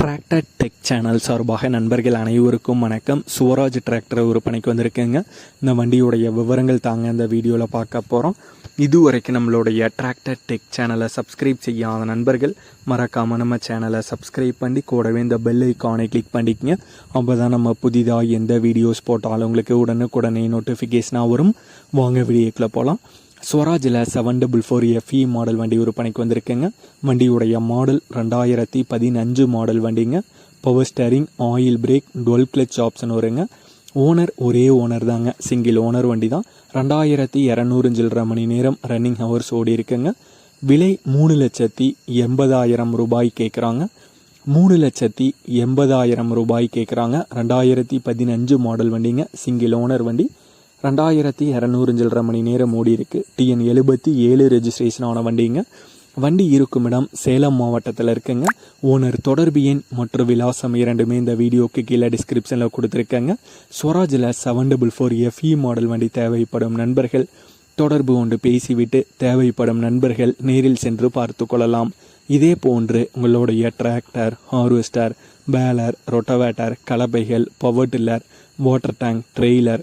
Tractor tech channel சார்பாக நண்பர்கள் அனைவருக்கும் வணக்கம். சுவராஜ் டிராக்டர் விற்பனைக்கு வந்திருக்குங்க. இந்த வண்டியுடைய விவரங்கள் தாங்க இந்த வீடியோவில் பார்க்க போகிறோம் இதுவரைக்கும் நம்மளுடைய டிராக்டர் டெக் சேனலை சப்ஸ்கிரைப் செய்யாத நண்பர்கள் மறக்காமல் நம்ம சேனலை சப்ஸ்கிரைப் பண்ணி கூடவே இந்த பெல் ஐக்கானை கிளிக் பண்ணிக்கங்க. அப்போ தான் நம்ம புதிதாக எந்த வீடியோஸ் போட்டாலும் உங்களுக்கு உடனுக்குடனே நோட்டிஃபிகேஷனாக வரும். வாங்க வீடியோக்குள்ளே போகலாம் ஸ்வராஜில் seven double four FE model வண்டி விற்பனைக்கு வந்திருக்குங்க. வண்டியுடைய மாடல் ரெண்டாயிரத்தி பதினஞ்சு மாடல் வண்டிங்க. Power steering oil brake dual clutch option வருங்க. ஓனர் ஒரே ஓனர் தாங்க. சிங்கிள் ஓனர் வண்டி தான் ரெண்டாயிரத்தி இரநூறு சில்லரை மணி நேரம் ரன்னிங் ஹவர்ஸ் ஓடி இருக்குங்க. விலை மூணு லட்சத்தி எண்பதாயிரம் ரூபாய் கேட்குறாங்க மூணு லட்சத்தி எண்பதாயிரம் ரூபாய் கேட்குறாங்க ரெண்டாயிரத்தி பதினஞ்சு மாடல் வண்டிங்க. சிங்கிள் ஓனர் வண்டி. ரெண்டாயிரத்தி இரநூறு சில்லற மணி நேரம் ஓடி இருக்குது டிஎன் எழுபத்தி ஏழு ரெஜிஸ்ட்ரேஷன் ஆன வண்டிங்க. வண்டி இருக்கும் இடம் சேலம் மாவட்டத்தில் இருக்குங்க. ஓனர் தொடர்பு எண் மற்றும் விலாசம் இரண்டுமே இந்த வீடியோக்கு கீழே டிஸ்கிரிப்ஷனில் கொடுத்துருக்கேங்க. ஸ்வராஜில் seven double four FE model வண்டி தேவைப்படும் நண்பர்கள். தொடர்பு கொண்டு பேசிவிட்டு தேவைப்படும் நண்பர்கள் நேரில் சென்று பார்த்து கொள்ளலாம். இதே போன்று உங்களுடைய tractor harvester baler rotavator கலப்பைகள் power tiller water tank trailer